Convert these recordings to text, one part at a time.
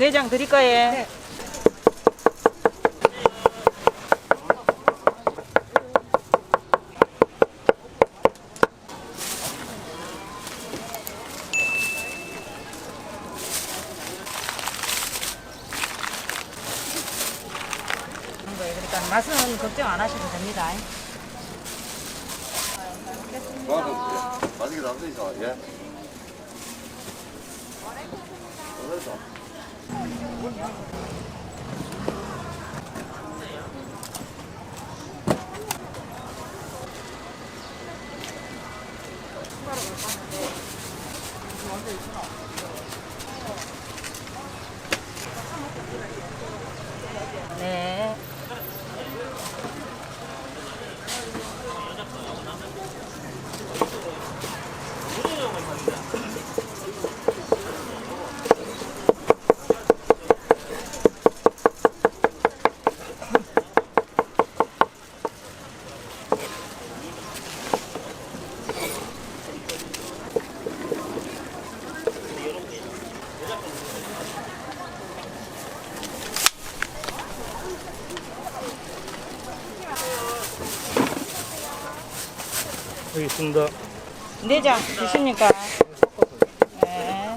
내장 드릴까요? 네. 그러니까 맛은 걱정 안 하셔도 됩니다. 맛있게 담으니까 예. 그래서 네. 여기 있습니다. 내장 드십니까? 네.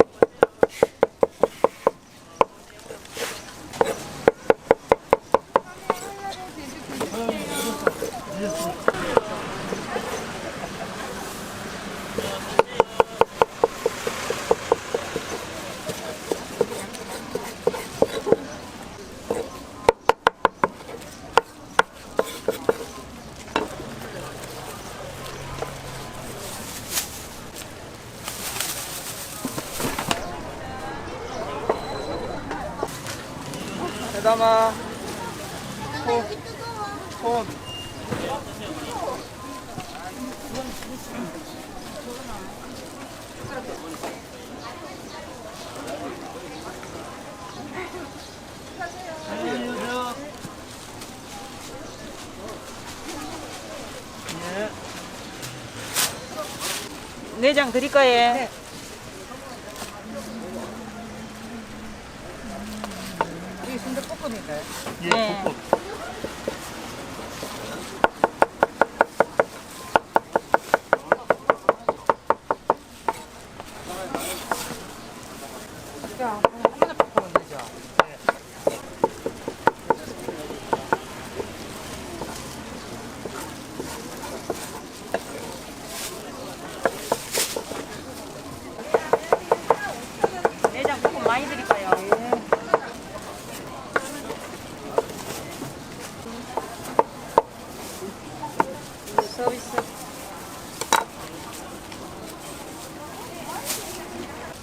해 담아. 손. 손. 내장 드릴까요? 네. 이게 순대볶음인가요? 예, 네. 볶음. 많이 드릴까요?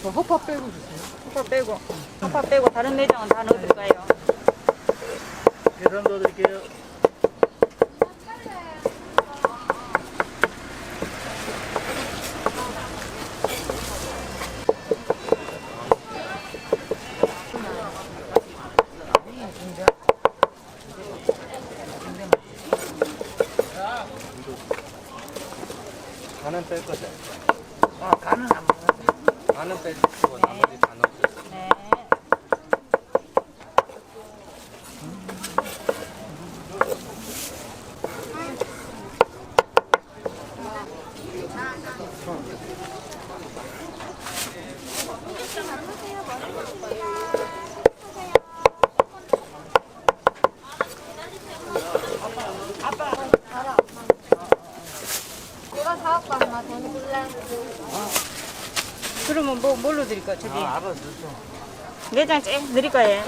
저 허파 빼고 주세요. 호파 빼고, 호파 빼고 다른 내장은 다 넣어드릴까요? 계산 넣어드릴게요. 간은 뺄 거죠? 아, 간은 안 먹어요. 간은 빼주시고 나머지 다 넣어주세요. 네. 내가 사올까 엄마 돈 줄래? 그러면 뭐, 뭘로 드릴까요? 저기. 아, 알아서 좀. 내장 째 드릴까요?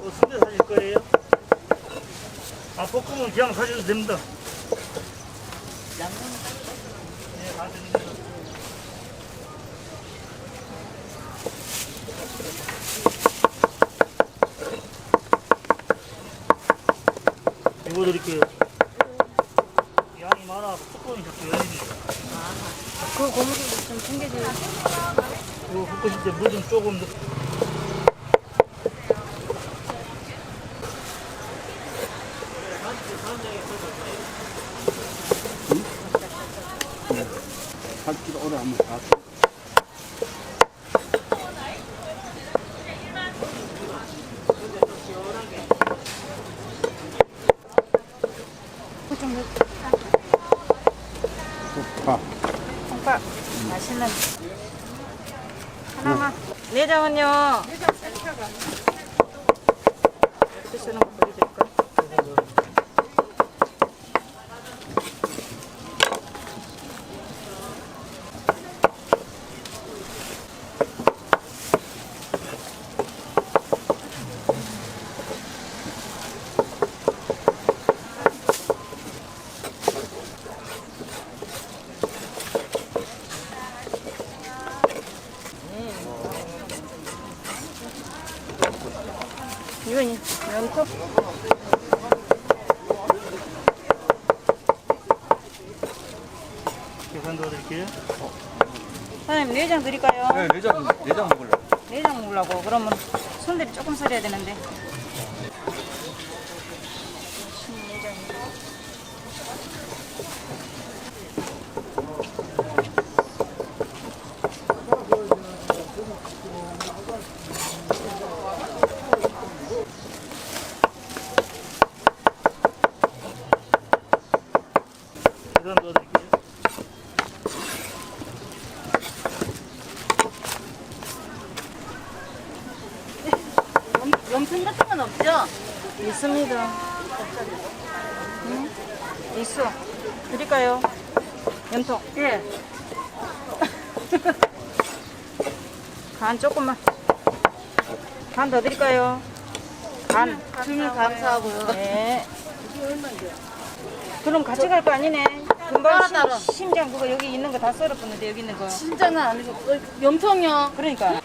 뭐 순대 사실 거예요? 아, 볶음은 그냥 사셔도 됩니다. 네, 다. 이거 드릴게요. 양 양이 많아 뚜껑이 자꾸 열립니다. 그 고무줄 좀 챙겨줘요. 이거 볶으실 때 물 좀 조금 넣 살길 오래. 좋다. 오빠 맛있는 하나만. 내장은요. 쓰는 거 보여드 이거니 면토. 계산 도와드릴게요. 사장님 내장 드릴까요? 네, 내장, 내장 먹을래. 내장 먹으려고 그러면 손들이 조금 서려야 되는데. 계산 도와드릴게요. 염통 같은 건 없죠? 있습니다. 응? 있어. 드릴까요? 연통. 예. 간 조금만. 간 더 드릴까요? 간. 주문 감사하고요. 네. 그럼 같이 갈 거 아니네. 금방 따로. 심, 심장 그거 여기 있는 거 다 썰었었는데 여기 있는 거. 진짜는 아니고 어, 염통요. 그러니까.